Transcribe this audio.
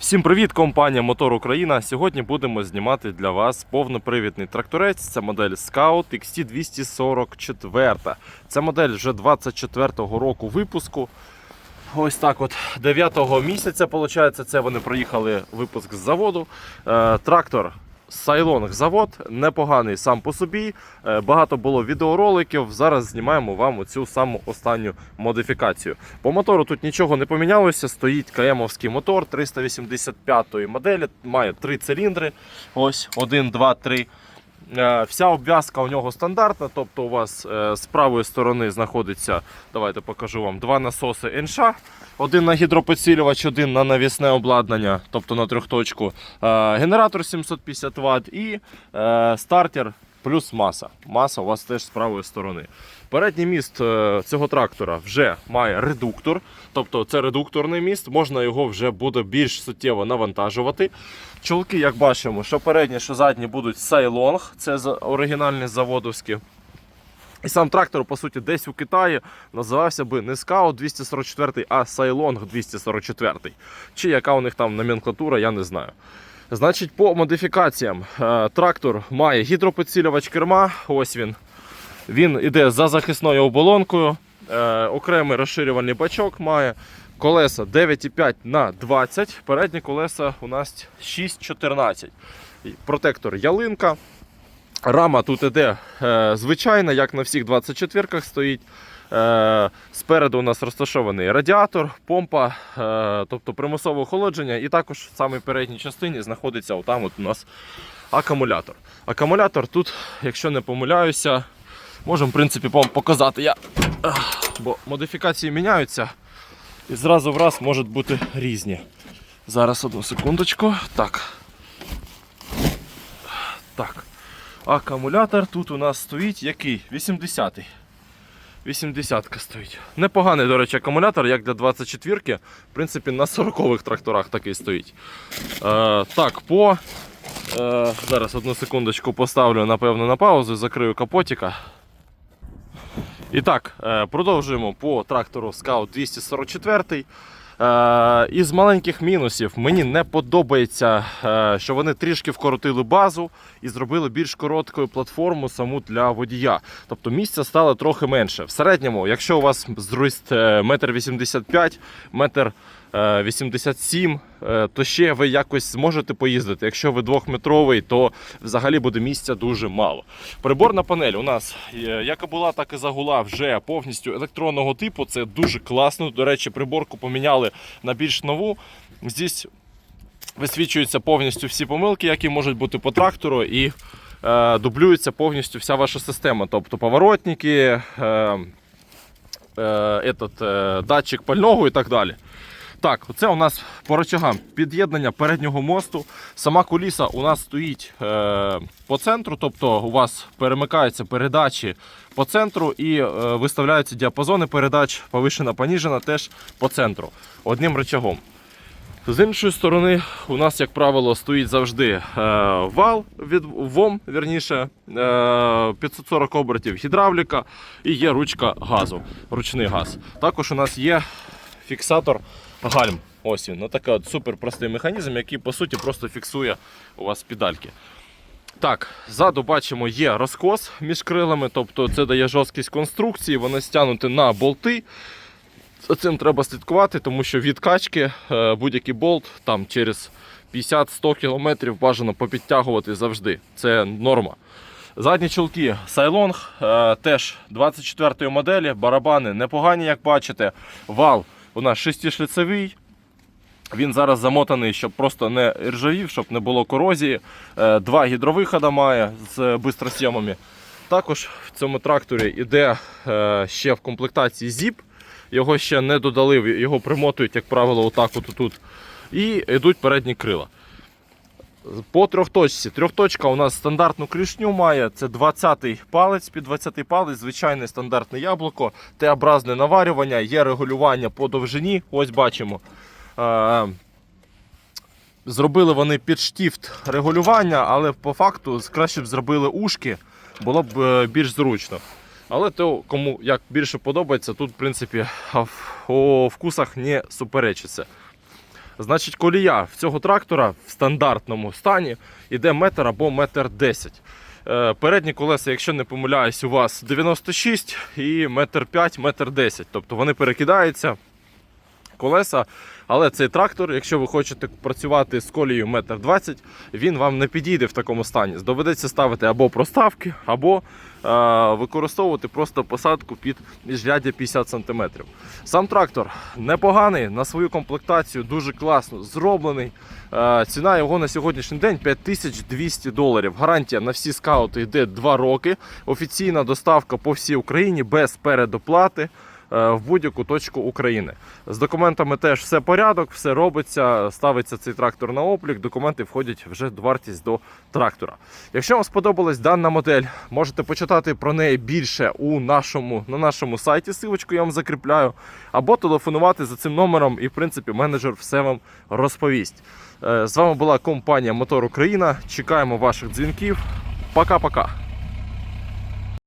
Всім привіт, компанія Мотор Україна. Сьогодні будемо знімати для вас повнопривідний тракторець. Це модель Scout XT244. Це модель вже 24-го року випуску. Ось так от 9 го місяця, виходить, це вони проїхали випуск з заводу. Е, трактор Сайлонг завод, непоганий сам по собі. Е, Багато було відеороликів. Зараз знімаємо вам оцю саму останню модифікацію. По мотору тут нічого не помінялося. Стоїть КМовський мотор 385-ї моделі, має три циліндри. Ось 1, 2, 3. Е, Вся обв'язка у нього стандартна, тобто у вас е, з правої сторони знаходиться, давайте покажу вам, два насоси НШ. Один на гідропоцілювач, один на навісне обладнання, тобто на трьохточку. Е, Генератор 750 Вт і стартер плюс маса. Маса у вас теж з правої сторони. Передній міст е, цього трактора вже має редуктор, тобто це редукторний міст, можна його вже буде більш суттєво навантажувати. Чолки, як бачимо, що передні, що задні будуть Сайлонг, це оригінальні заводовські. І сам трактор, по суті, десь у Китаї називався би не Scout 244, а Сайлонг 244. Чи яка у них там номенклатура, я не знаю. Значить, по модифікаціям е, трактор має гідропідсилювач керма. Ось він. Він іде за захисною оболонкою. Е, окремий розширювальний бачок має. Колеса 9,5 на 20. Передні колеса у нас 6,14. Протектор ялинка. Рама тут іде е, звичайна, як на всіх 24-ках стоїть. Е, спереду у нас розташований радіатор, помпа, е, тобто примусове охолодження, і також в самій передній частині знаходиться отам от у нас акумулятор. Акумулятор тут, якщо не помиляюся, можемо в принципі вам показати. Я, бо модифікації міняються і зразу в раз можуть бути різні. Зараз одну секундочку. Так. Так. Акумулятор тут у нас стоїть який? 80-й. 80-ка стоїть. Непоганий, до речі, акумулятор, як для 24-ки. В принципі, на 40-х тракторах такий стоїть. Е, так, по. Е, зараз одну секундочку поставлю, напевно, на паузу, закрию капотіка. І так, е, продовжуємо по трактору Scout 244. Е, із маленьких мінусів мені не подобається, е, що вони трішки вкоротили базу і зробили більш короткою платформу саму для водія. Тобто місця стало трохи менше. В середньому, якщо у вас зріст е, 1,85 м, метр е, 87 е, то ще ви якось зможете поїздити. Якщо ви двохметровий, то взагалі буде місця дуже мало. Приборна панель у нас е, як і була, так і загула вже повністю електронного типу. Це дуже класно. До речі, приборку поміняли на більш нову. Здесь висвічуються повністю всі помилки, які можуть бути по трактору, і е, дублюється повністю вся ваша система. Тобто поворотники, е, е, этот, е, датчик пального і так далі. Так, це у нас по рычагам під'єднання переднього мосту. Сама куліса у нас стоїть е, по центру, тобто у вас перемикаються передачі по центру і е, виставляються діапазони передач, повишена, поніжена теж по центру одним рычагом. З іншої сторони, у нас, як правило, стоїть завжди е, вал від ВОМ, вірніше, е, 540 обертів гідравліка і є ручка газу, ручний газ. Також у нас є фіксатор гальм. Ось він. Ну, такий от супер простий механізм, який по суті просто фіксує у вас педальки. Так, ззаду бачимо, є розкос між крилами, тобто це дає жорсткість конструкції, вони стягнуті на болти. За цим треба слідкувати, тому що від качки е, будь-який болт там через 50-100 км бажано попідтягувати завжди. Це норма. Задні чулки Сайлонг е, теж 24-ї моделі, барабани непогані, як бачите. Вал у нас шестишліцевий. Він зараз замотаний, щоб просто не ржавів, щоб не було корозії. Е, Два гідровиходи має з бистросйомами. Також в цьому тракторі йде е, ще в комплектації ZIP. Його ще не додали, його примотують, як правило, отак от тут. І йдуть передні крила. По трьохточці. Трьохточка у нас стандартну клішню має. Це 20-й палець, під 20-й палець, звичайне стандартне яблуко, Т-образне наварювання, є регулювання по довжині. Ось бачимо. Е, Зробили вони під штіфт регулювання, але по факту краще б зробили ушки, було б е, більш зручно. Але то, кому як більше подобається, тут, в принципі, у вкусах не суперечиться. Значить, колія в цього трактора в стандартному стані йде метр або метр десять. Е, Передні колеса, якщо не помиляюсь, у вас 96 і метр 5, метр 10. Тобто вони перекидаються колеса. Але цей трактор, якщо ви хочете працювати з колією 1,20 м, він вам не підійде в такому стані. Доведеться ставити або проставки, або е, використовувати просто посадку під міжряддя 50 см. Сам трактор непоганий, на свою комплектацію дуже класно зроблений. Е, ціна його на сьогоднішній день 5200 доларів. Гарантія на всі скаути йде 2 роки. Офіційна доставка по всій Україні без передоплати в будь-яку точку України. З документами теж все порядок, все робиться, ставиться цей трактор на облік, документи входять вже в вартість до трактора. Якщо вам сподобалась дана модель, можете почитати про неї більше у нашому, на нашому сайті. Силочку я вам закріпляю, або телефонувати за цим номером, і в принципі менеджер все вам розповість. Е, З вами була компанія Мотор Україна. Чекаємо ваших дзвінків. Пока-пока.